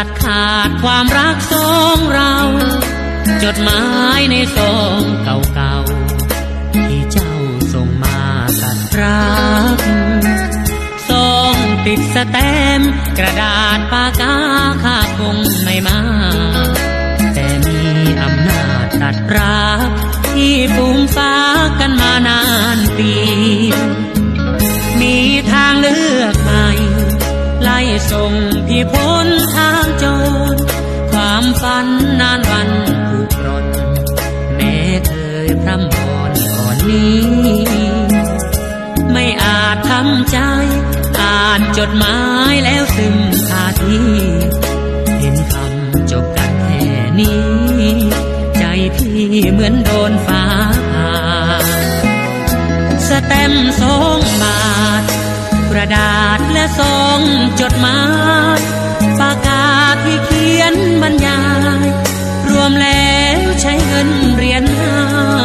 ตัดขาดความรักสองเรา จดหมายในซองเก่าๆ ที่เจ้าส่งมาตัดรักซองติดสแตมกระดาษปากกาค่าคงไม่มา แต่มีอำนาจตัดรัก ที่ฟูมฟ้ากันมานานปี มีทางเลือกใหม่ไล่ส่งพี่พ้นทางโจร ความฝันนานวันผูกร่นแม้เคยพร่ำพรก่อนนี้ ไม่อาจทำใจ อ่านจดหมายแล้วซึมคาทีเห็นคำจบกันแค่นี้ ใจพี่เหมือนโดนฟ้าผ่าสแตมสองบาท กระดาษและซอง ใช้เงินเรียนหา